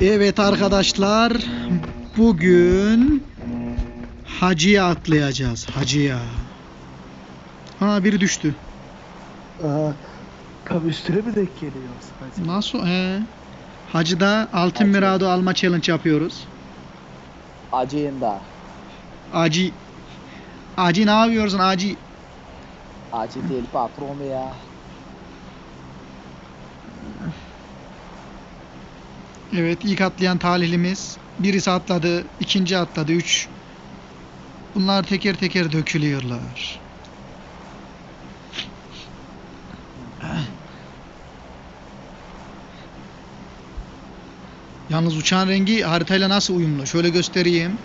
Evet arkadaşlar. Bugün Hacı'ya atlayacağız. Hacı'ya. Ha biri düştü. Aa, tam üstüne mi denk geliyoruz? Hacı? Nasıl? He. Hacı'da altın Hacı. mirado alma challenge yapıyoruz. Acıyında. Acı. Acı ne yapıyorsun Acı? Acı değil patron ya. Evet ilk atlayan talihlimiz. Birisi atladı, ikinci atladı, üç. Bunlar teker teker dökülüyorlar. Yalnız uçağın rengi haritayla nasıl uyumlu? Şöyle göstereyim.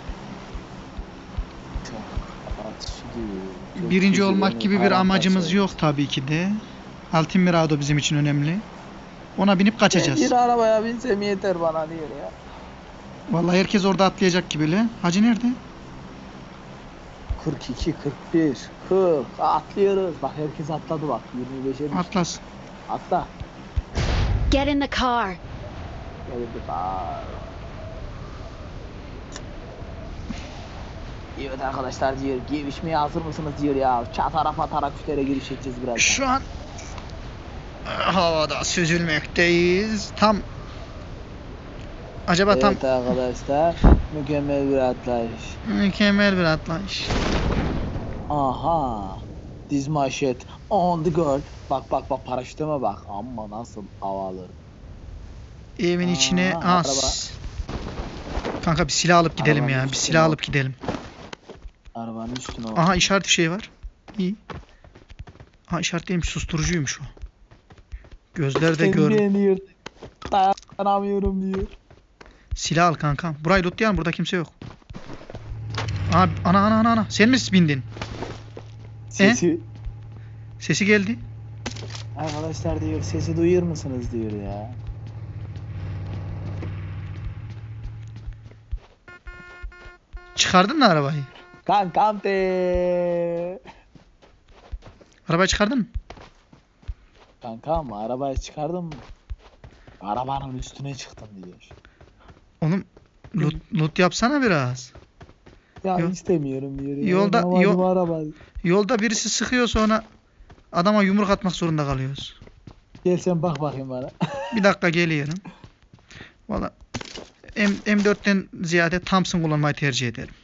Birinci olmak gibi bir amacımız yok tabii ki de. Altın Mirado bizim için önemli. Ona binip kaçacağız. Bir arabaya binsem yeter bana diyor ya. Vallahi herkes orada atlayacak gibi le. Hacı nerede? 42, 41, 40 atlıyoruz. Bak herkes atladı bak 25'e düştü. Atlasın. Atla. Get in the car. Geldi bak. Evet arkadaşlar diyor girişmeye hazır mısınız diyor ya. Çatara patara küflere giriş edeceğiz birazdan. Şu an havada süzülmekteyiz. Tam Acaba tam Evet arkadaşlar mükemmel bir atlayış. mükemmel bir atlayış. Aha. My shit on the girl. Bak bak bak paraşütüme bak. Amma nasıl havalı. Evin Aa, içine as. Kanka bir silah alıp gidelim Arabanın ya. Bir silah alıp gidelim. Arabanın üstüne. Aha işaret bir şey var. İyi. Aha işaret değilmiş susturucuymuş o. Gözler de gör. Dayanamıyorum diyor. Silah al kanka. Burayı lootlayalım burada kimse yok. Aha, ana ana ana ana. Sen mi bindin? Sesi Sesi geldi. arkadaşlar diyor sesi duyuyor musunuz diyor ya. Çıkardın mı arabayı? Kankam de. Arabayı çıkardın mı? Kankam arabayı çıkardın mı? Arabanın üstüne çıktım diyor. Oğlum loot, loot yapsana biraz. Ya Yok. istemiyorum diyor. Ya. Yolda- yol- araba. Yolda birisi sıkıyor sonra adama yumruk atmak zorunda kalıyoruz. Gel sen bak bakayım bana. Bir dakika geliyorum. Valla M, M4'ten ziyade Thompson kullanmayı tercih ederim.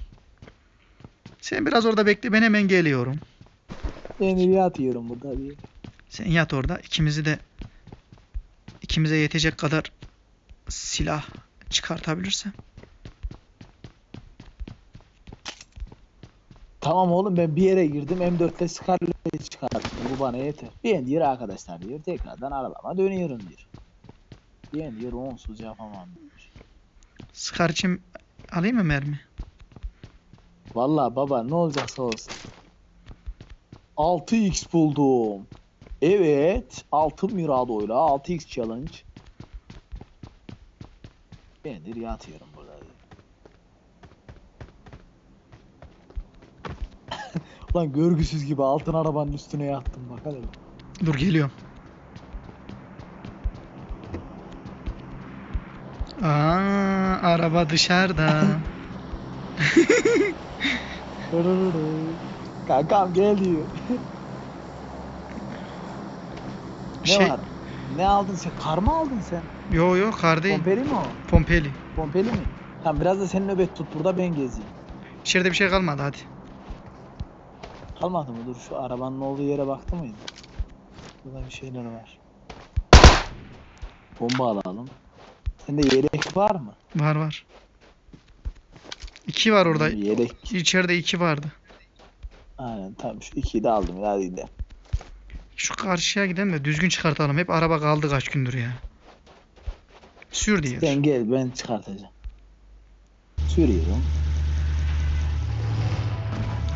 Sen biraz orada bekle ben hemen geliyorum. Ben nereye atıyorum burada diyor. Sen yat orada. İkimizi de ikimize yetecek kadar silah çıkartabilirsem. Tamam oğlum ben bir yere girdim M4'te Scarlet çıkarttım. Bu bana yeter. Ben diyor arkadaşlar diyor tekrardan arabama dönüyorum diyor. Ben diyor onsuz yapamam diyor. Scar için alayım mı mermi? Vallahi baba ne olacaksa olsun. 6x buldum. Evet. Altın Mirado'yla 6x challenge. Ben de yatıyorum burada. Lan görgüsüz gibi altın arabanın üstüne yattım bak hadi. Dur geliyorum. Aa, araba dışarıda. Kankam gel diyor. Ne Şey- var? Ne aldın sen? Kar mı aldın sen? Yo yo kar değil. Pompeli mi o? Pompeli. Pompeli mi? Tamam biraz da sen nöbet tut burada ben gezeyim. İçeride bir şey kalmadı hadi. Kalmadı mı? Dur şu arabanın olduğu yere baktı mıydın? Burada bir şeyler var. Bomba alalım. Sende yelek var mı? Var var. İki var orada. Yelek. İçeride iki vardı. Aynen tamam şu ikiyi de aldım hadi gidelim. Şu karşıya gidelim de düzgün çıkartalım. Hep araba kaldı kaç gündür ya. Sür diyor. Sen gel ben çıkartacağım. Sürüyorum.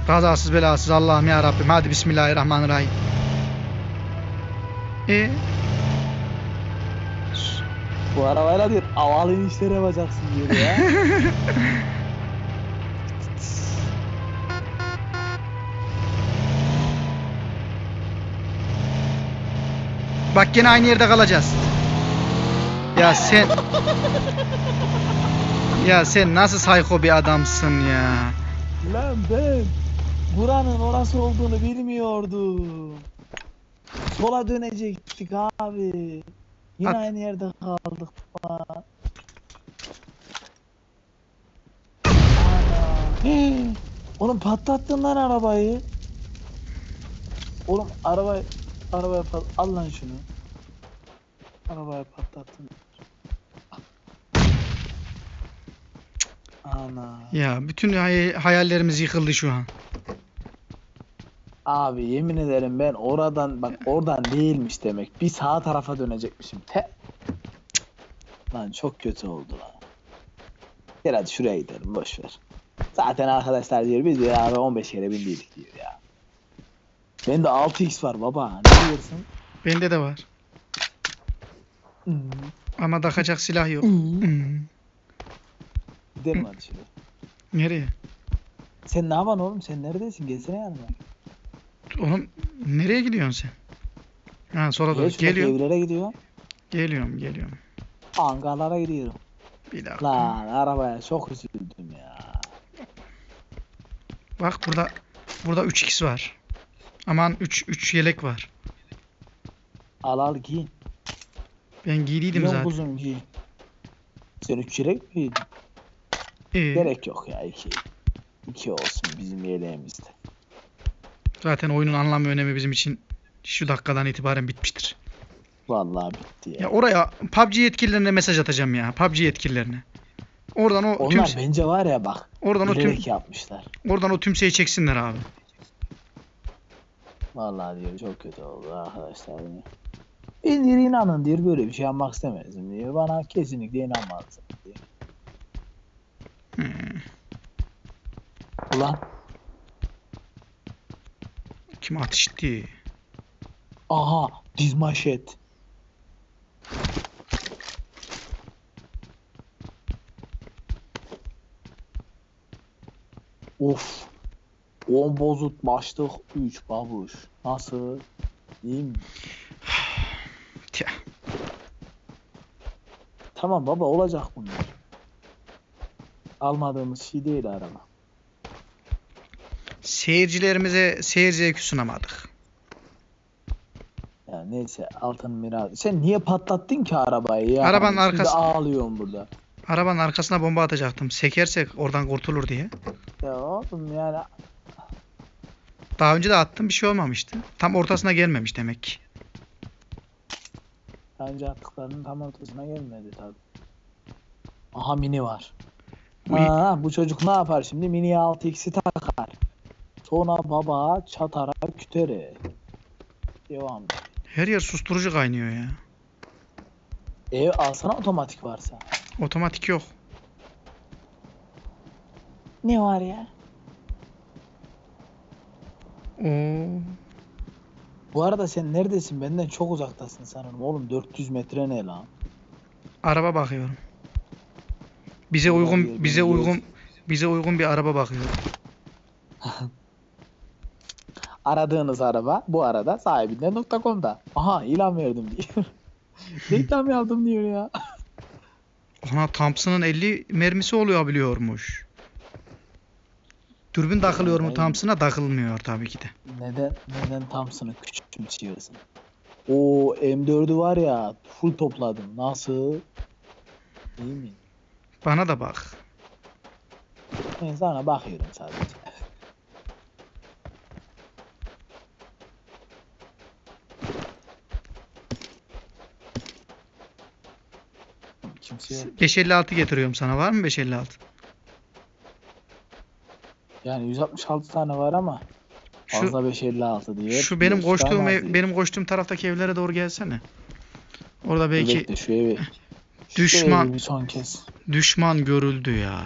Kazasız belasız Allah'ım ya Rabbim. Hadi Bismillahirrahmanirrahim. E Bu arabayla diyor havalı inişler yapacaksın diyor ya. bak gene aynı yerde kalacağız. Ya sen Ya sen nasıl psycho bir adamsın ya. Lan ben buranın orası olduğunu bilmiyordum. Sola dönecektik abi. Yine At. aynı yerde kaldık. Ana. Hii. Oğlum patlattın lan arabayı. Oğlum arabayı arabaya pat al lan şunu. Arabaya patlattın. Ana. Ya bütün hay- hayallerimiz yıkıldı şu an. Abi yemin ederim ben oradan bak oradan değilmiş demek. Bir sağ tarafa dönecekmişim. Te. Lan çok kötü oldu lan. Gel hadi şuraya gidelim boş ver. Zaten arkadaşlar diyor biz de abi 15 kere bindiydik diyor ya. Bende 6x var baba. Ne diyorsun? Bende de var. Hmm. Ama takacak silah yok. Hmm. Hmm. Gidelim hadi şuraya. Nereye? Sen ne yapan oğlum? Sen neredesin? Gelsene yanıma. Oğlum nereye gidiyorsun sen? Ha sola doğru. Geliyorum. evlere gidiyor. Geliyorum, geliyorum. Ankara'lara gidiyorum. Bir dakika. Lan arabaya çok üzüldüm ya. Bak burada burada 3x var. Aman 3 3 yelek var. Al al giyin. Ben giydiydim Giyin zaten. kuzum giyin. Sen üç yelek mi giydin? Ee, Gerek yok ya iki. İki olsun bizim yeleğimizde. zaten oyunun anlam ve önemi bizim için şu dakikadan itibaren bitmiştir. Vallahi bitti ya. Ya oraya PUBG yetkililerine mesaj atacağım ya. PUBG yetkililerine. Oradan o Onlar tüm bence var ya bak. oradan o tüm yapmışlar. oradan o tümseyi çeksinler abi. Vallahi diyor çok kötü oldu arkadaşlar. diyor. Ben diyor inanın diyor böyle bir şey yapmak istemezdim diyor. Bana kesinlikle inanmazdı diyor. Hmm. Ulan Kim ateş etti? aha diz maşet. Of. 10 bozut başlık 3 babuş. Nasıl? İyi mi? Tamam baba olacak bunlar. Almadığımız şey değil araba. Seyircilerimize seyir zevki sunamadık. Ya neyse altın miras. Sen niye patlattın ki arabayı ya? Arabanın Şimdi arkası- ağlıyorum burada. Arabanın arkasına bomba atacaktım. Sekersek oradan kurtulur diye. Ya oğlum yani Daha önce de attım bir şey olmamıştı. Tam ortasına gelmemiş demek ki. bence attıklarının tam ortasına gelmedi tabi. Aha mini var. Bu- Ha, bu çocuk ne yapar şimdi? Mini'ye 6x'i takar. Sonra baba çatara kütere. Devam. Her yer susturucu kaynıyor ya. Ev alsana otomatik varsa. Otomatik yok. Ne var ya? Oo. Bu arada sen neredesin? Benden çok uzaktasın sanırım. Oğlum 400 metre ne lan? Araba bakıyorum. Bize Vallahi uygun ben bize de- uygun bize uygun bir araba bakıyorum. Aradığınız araba bu arada sahibinden.com'da. Aha ilan verdim diyor. Reklam yaptım diyor ya. Ona Thompson'ın 50 mermisi oluyor biliyormuş. Dürbün takılıyor mu Thompson'a? Takılmıyor tabii ki de. Neden neden Thompson'ı küçümsüyorsun? O M4'ü var ya full topladım. Nasıl? İyi mi? Bana da bak. Ben sana bakıyorum sadece. Kimse yok. 556 getiriyorum sana. Var mı 556? Yani 166 tane var ama Şu fazla 556 diyor. şu benim koştuğum ev- benim koştuğum taraftaki evlere doğru gelsene. Orada belki Bekle şu evi. şu Düşman- evi bir son kez. düşman görüldü ya.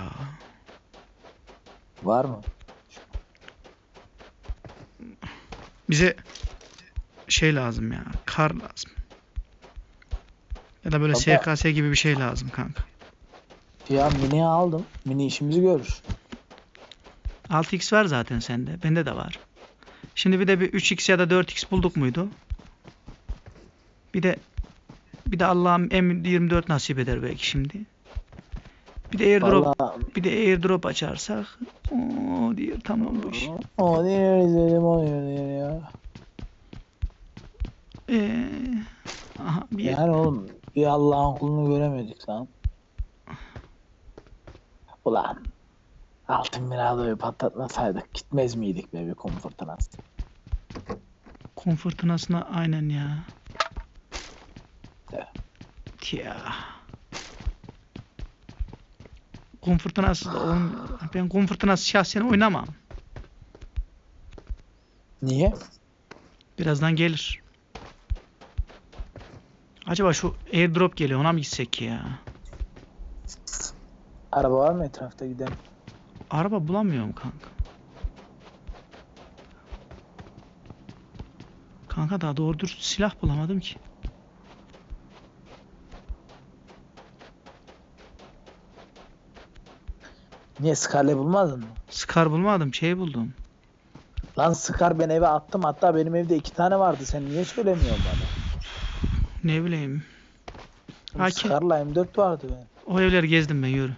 Var mı? Bize şey lazım ya. Kar lazım. Ya da böyle Baba- SKS gibi bir şey lazım kanka. Ya mini aldım. Mini işimizi görür. 6x var zaten sende. Bende de var. Şimdi bir de bir 3x ya da 4x bulduk muydu? Bir de bir de Allah'ım M24 nasip eder belki şimdi. Bir de airdrop, Vallahi bir de airdrop açarsak. Oo diyor tamam bu iş. o diyor izledim o diyor ya. Ee, aha bir Yani oğlum bir Allah'ın kulunu göremedik lan. Ulan altın miradoyu patlatmasaydık gitmez miydik be bir komfortuna? kum fırtınasına aynen ya. Evet. Ya. Kum fırtınası da olmuyor. Ben kum fırtınası şahsen oynamam. Niye? Birazdan gelir. Acaba şu airdrop geliyor ona mı gitsek ya? Araba var mı etrafta giden? Araba bulamıyorum kanka. Kanka daha doğru dürüst silah bulamadım ki. Niye Scar'le bulmadın mı? Scar bulmadım, şey buldum. Lan Scar ben eve attım hatta benim evde iki tane vardı sen niye söylemiyorsun bana? Ne bileyim. Hakim. Scar'la M4 vardı ben. O evleri gezdim ben yürü.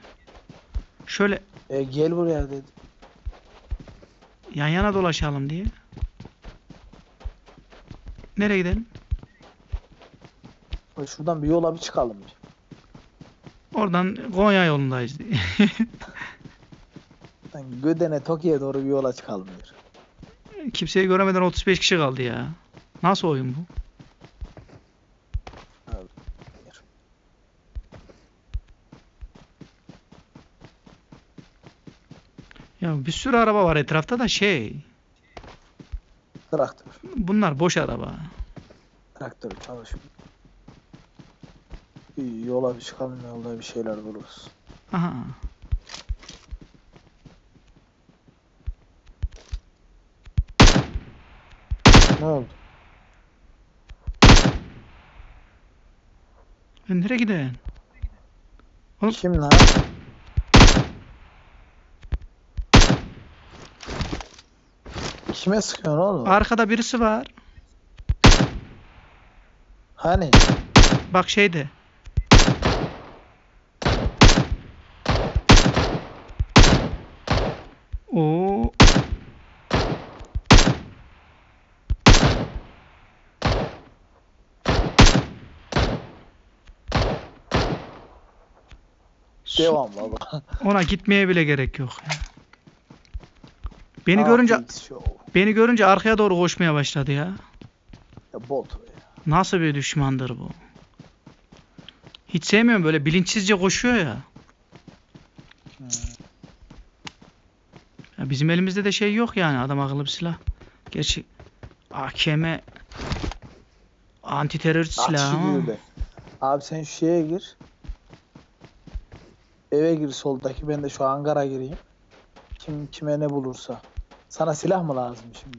Şöyle E, gel buraya dedi. yan yana dolaşalım diye. Nereye gidelim? Bak Şuradan bir yola bir çıkalım. bir. Oradan Konya yolundayız diye. Gödene Tokyo'ya doğru bir yola çıkalım diyor. Kimseyi göremeden 35 kişi kaldı ya. Nasıl oyun bu? Bir sürü araba var etrafta da şey. Traktör. Bunlar boş araba. Traktör çalışmıyor. Bir yola bir çıkalım yolda bir şeyler buluruz. Aha. Ne oldu? Ben nereye? Oğlum- Kim lan? Kime sıkıyorsun oğlum? Arkada birisi var. Hani? Bak şeyde. Oo. Devam baba. Ona gitmeye bile gerek yok. Beni Ah, görünce Show. Beni görünce arkaya doğru koşmaya başladı ya. Ya bot. Nasıl bir düşmandır bu? Hiç sevmiyorum böyle bilinçsizce koşuyor ya. Hmm. Ya bizim elimizde de şey yok yani adam akıllı bir silah. Gerçi AKM anti terörist Aç silah ama. Abi sen şu şeye gir. Eve gir soldaki ben de şu hangara gireyim. Kim kime ne bulursa. Sana silah mı lazım şimdi?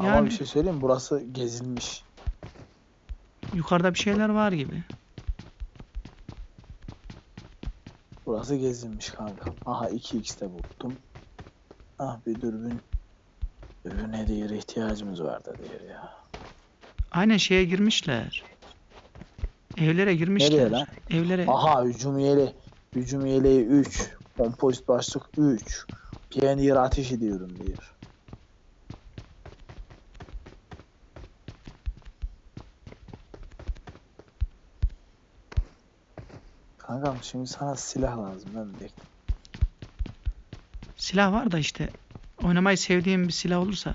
Ama yani bir şey söyleyeyim burası gezilmiş. yukarıda bir şeyler var gibi. Burası gezilmiş kanka. Aha 2x de buldum. Ah bir dürbün. Dürbüne diğer ihtiyacımız vardı diyor ya. Aynen şeye girmişler. Evlere girmişler. Nereye lan? Evlere. Aha hücum yeleği. Hücum yeleği 3. Kompozit başlık 3. Pioneer ateş ediyorum diyor. Kankam şimdi sana silah lazım ben bekle. Silah var da işte oynamayı sevdiğim bir silah olursa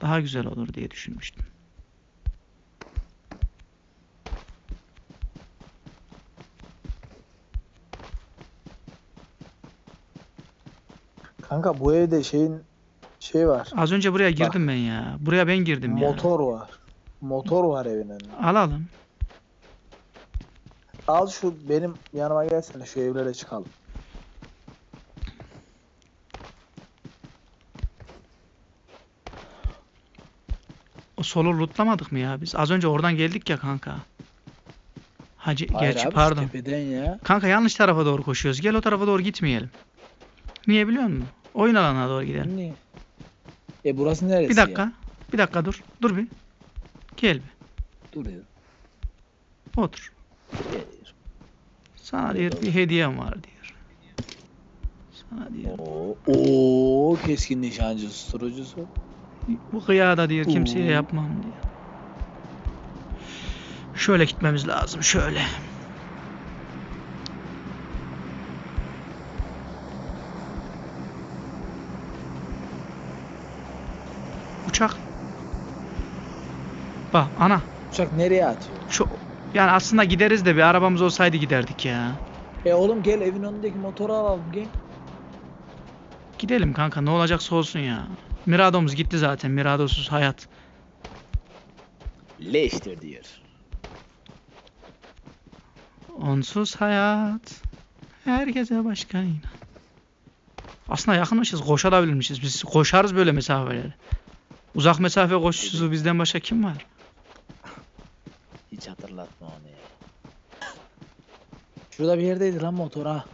daha güzel olur diye düşünmüştüm. Kanka bu evde şeyin şey var. Az önce buraya girdim ben ya. Buraya ben girdim ya. Motor var. Motor var evin önünde. Alalım. Al şu benim yanıma gelsene şu evlere çıkalım. O solu lootlamadık mı ya biz? Az önce oradan geldik ya kanka. Hacı Hayır gerçi abi, pardon. Tepeden ya. Kanka yanlış tarafa doğru koşuyoruz. Gel o tarafa doğru gitmeyelim. Niye biliyor musun? Oyun alanına doğru gidelim. Niye? E burası neresi Bir dakika. Bir dakika dur. Dur bir. Gel bir. Dur ya. Otur. Geliyor. Sana diyor bir hediyem var diyor. Sana diyor. Oo, oo keskin nişancı susturucusu. Bu kıyada diyor kimseye Oo. yapmam diyor. Şöyle gitmemiz lazım şöyle. Uçak. Bak ana Uçak nereye atıyor? şu yani aslında gideriz de bir arabamız olsaydı giderdik ya. E oğlum gel evin önündeki motoru alalım gel. Gidelim kanka ne olacaksa olsun ya. Mirado'muz gitti zaten. Miradosuz hayat. Leştir diyor. Onsuz hayat. Herkese başka inan. Aslında yakınmışız. Koşabilirmişiz. Biz koşarız böyle mesafeleri. Uzak mesafe koşucusu bizden başka kim var? Hiç hatırlatma onu ya. Şurada bir yerdeydi lan motor ha.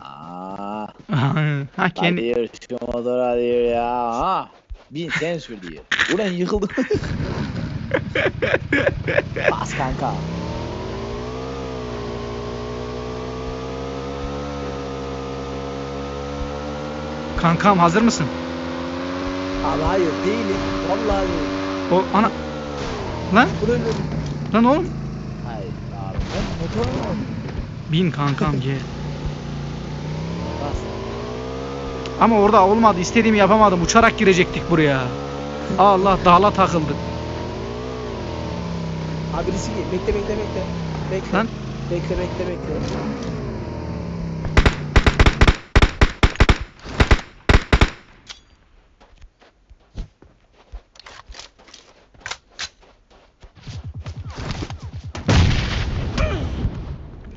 Aa, ha kendi diyor şu motora diyor ya. Ha. Bin sen sür diyor. Ulan yıkıldı. Bas kanka. kankam hazır mısın? Abi hayır değilim. Vallahi değilim. O ana lan Bu ne? lan oğlum Hayır abi. Ben motora mı aldım? bin kankam gel. Bas. Ama orada olmadı. İstediğimi yapamadım. Uçarak girecektik buraya. Allah dağla takıldık. Abi gel. Bekle bekle bekle. Bekle. Lan. Bekle bekle bekle.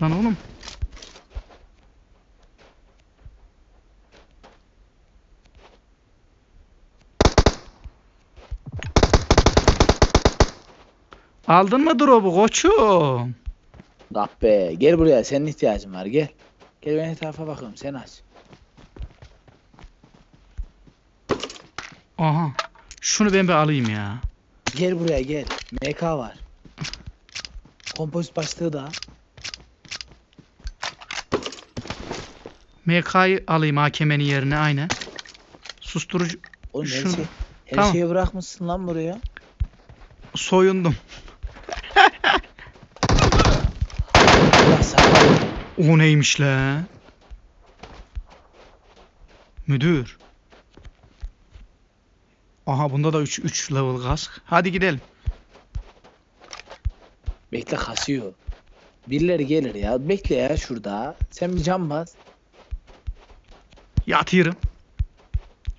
Lan oğlum. Aldın mı drop'u koçum? Kahpe. Gel buraya. Senin ihtiyacın var. Gel. Gel ben etrafa bakıyorum. Sen aç. Aha. Şunu ben bir alayım ya. Gel buraya gel. MK var. Kompozit başlığı da. MK'yı alayım AKM'nin yerine aynen. Susturucu Oğlum her, Şunu- şey, her Tamam. şeyi bırakmışsın lan buraya. soyundum. Allah sana O neymiş la? Müdür. Aha bunda da 3 3 level kask. Hadi gidelim. Bekle kasıyor. Birileri gelir ya. Bekle ya şurada. Sen bir cam bas. Yatıyorum.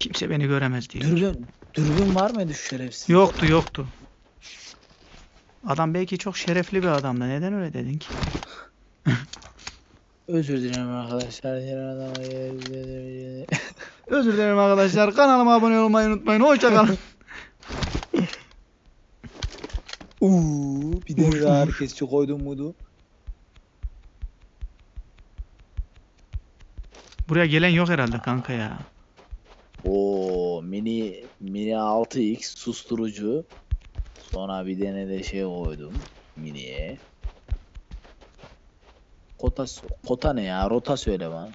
Kimse beni göremez diyor. Dürbün, dürbün var mıydı şu şerefsiz? Yoktu yoktu. Adam belki çok şerefli bir adamdı. Neden öyle dedin ki? Özür dilerim arkadaşlar. Özür dilerim arkadaşlar. Kanalıma abone olmayı unutmayın. Hoşçakalın. Uuu bir de daha uş. herkesçi koydum mudu. Buraya gelen yok herhalde kanka ya. Oo mini mini 6x susturucu. Sonra bir tane de şey koydum miniye. Kota kota ne ya? Rota söyle bana.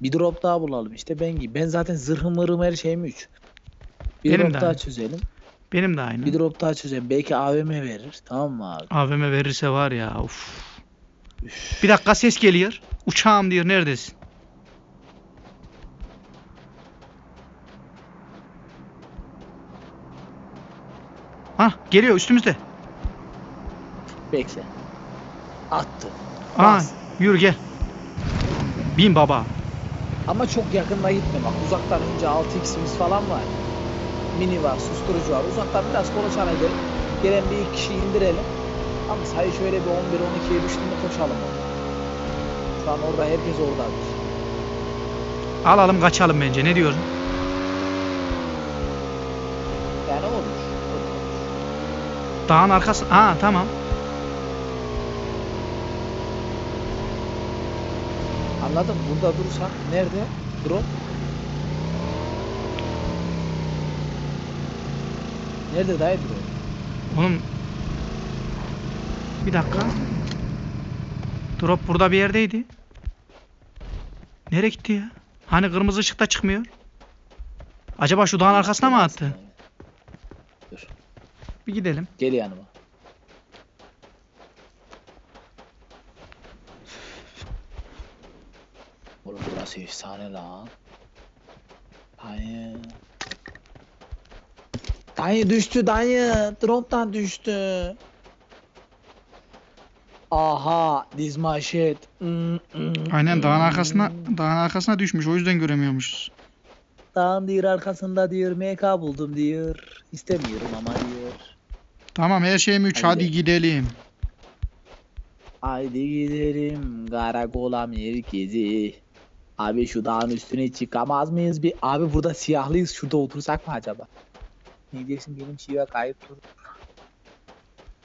Bir drop daha bulalım işte ben gibi. Ben zaten zırhım mırhım her şeyim 3. Bir Benim drop daha aynı. çözelim. Benim de aynı. Bir drop daha çözelim. Belki AVM verir. Tamam mı abi? AVM verirse var ya. Uf. Bir dakika ses geliyor. Uçağım diyor. Neredesin? Hah geliyor üstümüzde. Bekle. Attı. Aa, Bas. yürü gel. Bin baba. Ama çok yakında gitme bak. Uzaktan önce 6x'imiz falan var. Mini var, susturucu var. Uzaktan biraz konuşan edelim. Gelen bir iki kişi indirelim. Ama sayı şöyle bir 11-12'ye düştüğünde koşalım orada. Şu an orada herkes oradadır. Alalım kaçalım bence. Ne diyorsun? Yani olur. olur. Dağın arkası. Aa tamam. Anladın mı? Burada durursak nerede? Drop. Nerede dayı drop? Oğlum. Bir dakika. Drop burada bir yerdeydi. Nereye gitti ya? Hani kırmızı ışıkta çıkmıyor. Acaba şu dağın arkasına mı attı? Dur. Bir gidelim. Gel yanıma. Oğlum burası efsane lan. Dayı. Dayı düştü dayı. Drop'tan düştü. Aha, this my shit. Mm, mm, Aynen dağın mm. arkasına dağın arkasına düşmüş. O yüzden göremiyormuşuz. Dağın diyor arkasında diyor MK buldum diyor. İstemiyorum ama diyor. Tamam her şeyim 3 Hadi. hadi gidelim. Haydi gidelim karakola merkezi. Abi şu dağın üstüne çıkamaz mıyız? Bir abi burada siyahlıyız. Şurada otursak mı acaba? Ne diyorsun benim şive kayıp dur.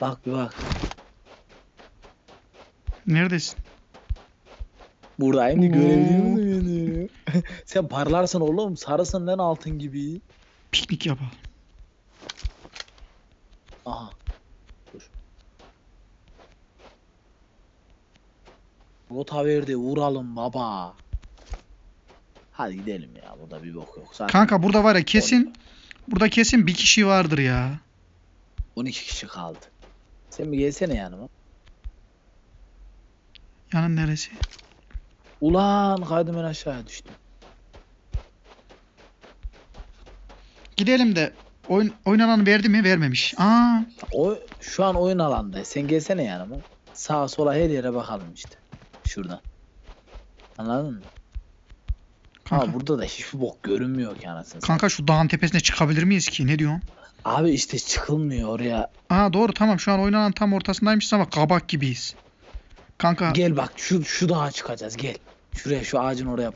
Bak bir bak. Neredesin? Buradayım Oo. görebiliyor musun beni? Sen parlarsın oğlum. Sarısın lan altın gibi. Piknik yapalım. Aha. Dur. Rota verdi vuralım baba. Hadi gidelim ya. Burada bir bok yok. Zaten Kanka burada var ya kesin burada kesin bir kişi vardır ya. 12 kişi kaldı. Sen bir gelsene yanıma. Yanın neresi? Ulan kaydım ben aşağıya düştüm. Gidelim de oyun oynanan verdi mi? Vermemiş. Aa, O şu an oyun alanda. Sen gelsene yanıma. Sağa sola her yere bakalım işte. Şuradan. Anladın mı? kanka. Ama burada da hiçbir bok görünmüyor ki anasını. Kanka şu dağın tepesine çıkabilir miyiz ki? Ne diyorsun? Abi işte çıkılmıyor oraya. Aa doğru tamam şu an oynanan tam ortasındaymışız ama kabak gibiyiz. Kanka Gel bak şu şu dağa çıkacağız gel. Şuraya şu ağacın oraya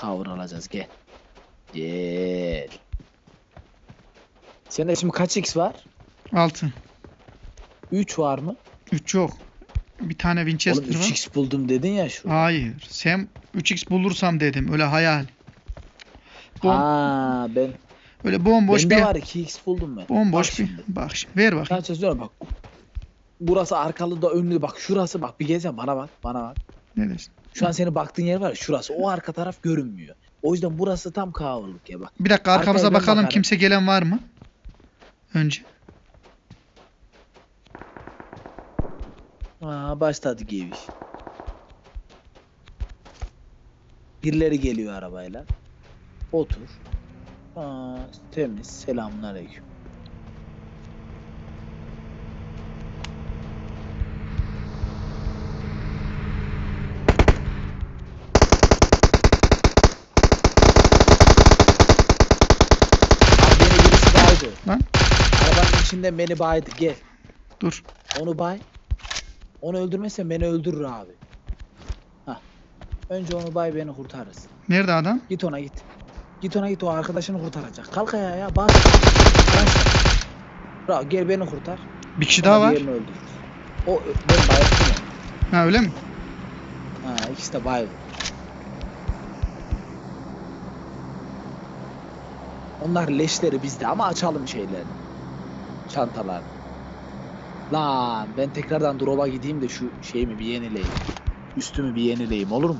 cover alacağız gel. Gel. Sende şimdi kaç x var? 6. 3 var mı? 3 yok. Bir tane Oğlum Winchester var. 3x buldum dedin ya şu. Hayır. Sen 3x bulursam dedim. Öyle hayal. Bom, Aa ben öyle bomboş bende bir var 2x buldum ben. bomboş Bak bir. şimdi. Bak şimdi ver bak. Ben çözüyorum bak. Burası arkalı da önlü bak şurası bak bir gezsen bana bak bana bak. Ne dersin? Şu an senin baktığın yer var ya şurası o arka taraf görünmüyor. O yüzden burası tam coverlık ya bak. Bir dakika Arkaya arkamıza ben bakalım bakarım. kimse gelen var mı? Önce. Aa başladı geviş. Birileri geliyor arabayla. Otur. Aa, temiz. Selamünaleyküm. Abi beni birisi baydı. Lan. İçinde beni baydı. Gel. Dur. Onu bay. Onu öldürmezsen beni öldürür abi. Hah. Önce onu bay beni kurtarırız. Nerede adam? Git ona git. Git ona git o arkadaşını kurtaracak. Kalk ayağa ya bas. Bas. Bravo gel beni kurtar. Bir kişi daha var. O ben bayıldım. Ha öyle mi? Ha ikisi de bayıldı. Onlar leşleri bizde ama açalım şeylerini. Çantalar. Lan ben tekrardan drop'a gideyim de şu şeyimi bir yenileyim. Üstümü bir yenileyim olur mu?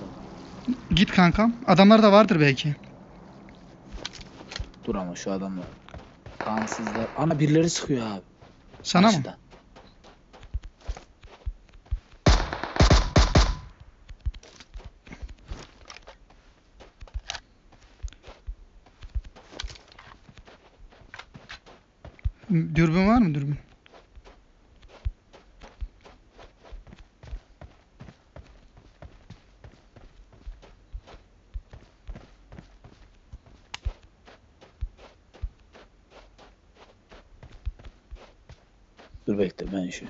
Git kankam. Adamlar da vardır belki. Dur ama şu adamlar. Kansızlar. Ana birileri sıkıyor abi. Sana mı? Dürbün var mı dürbün? Dur bekle ben şu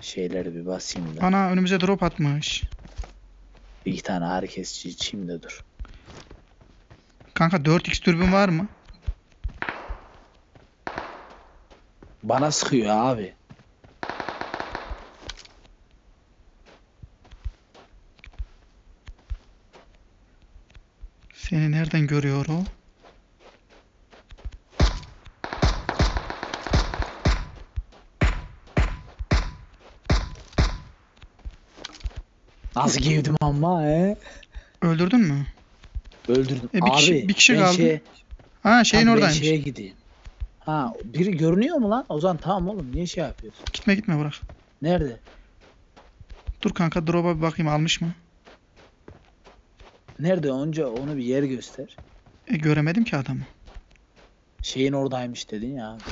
şeyleri bir basayım da. Ana önümüze drop atmış. Bir iki tane ağrı kesici içeyim de dur. Kanka 4x dürbün var mı? Bana sıkıyor abi. Seni nereden görüyor o? Nasıl giydim ama he? Öldürdün mü? Öldürdüm. E, bir Abi kişi- bir kişi ben kaldı. şeye- Ha şeyin ben oradaymış. şeye gideyim. Ha biri görünüyor mu lan? O zaman tamam oğlum niye şey yapıyorsun? Gitme gitme bırak. Nerede? Dur kanka drop'a bir bakayım almış mı? Nerede? Önce onu bir yer göster. E göremedim ki adamı. Şeyin oradaymış dedin ya. abi.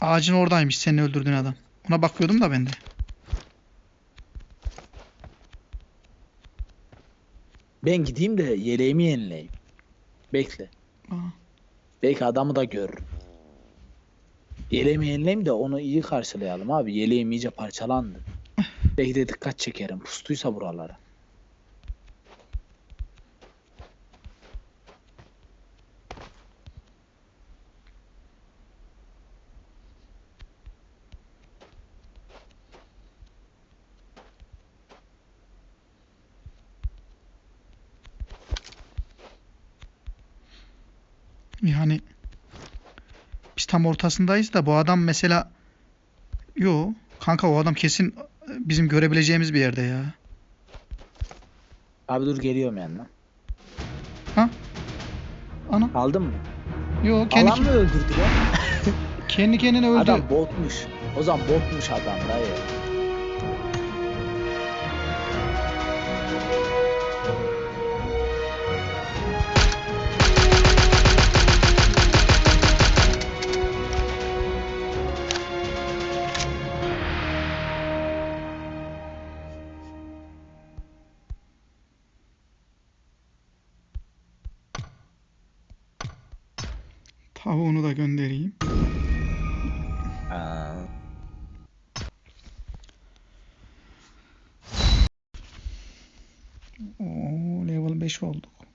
Ağacın oradaymış seni öldürdüğün adam. Ona bakıyordum da ben de. Ben gideyim de yeleğimi yenileyim. Bekle. Aa. Belki adamı da görürüm. Yeleğimi yenileyim de onu iyi karşılayalım abi. Yeleğim iyice parçalandı. Belki de dikkat çekerim. Pustuysa buralara. Yani biz tam ortasındayız da bu adam mesela yo kanka o adam kesin bizim görebileceğimiz bir yerde ya. Abi dur geliyorum yanına. Ana Aldın mı? yo kendi Alan mı öldürdü lan? kendi kendine öldü. Adam botmuş. O zaman botmuş adam dayı. olduk.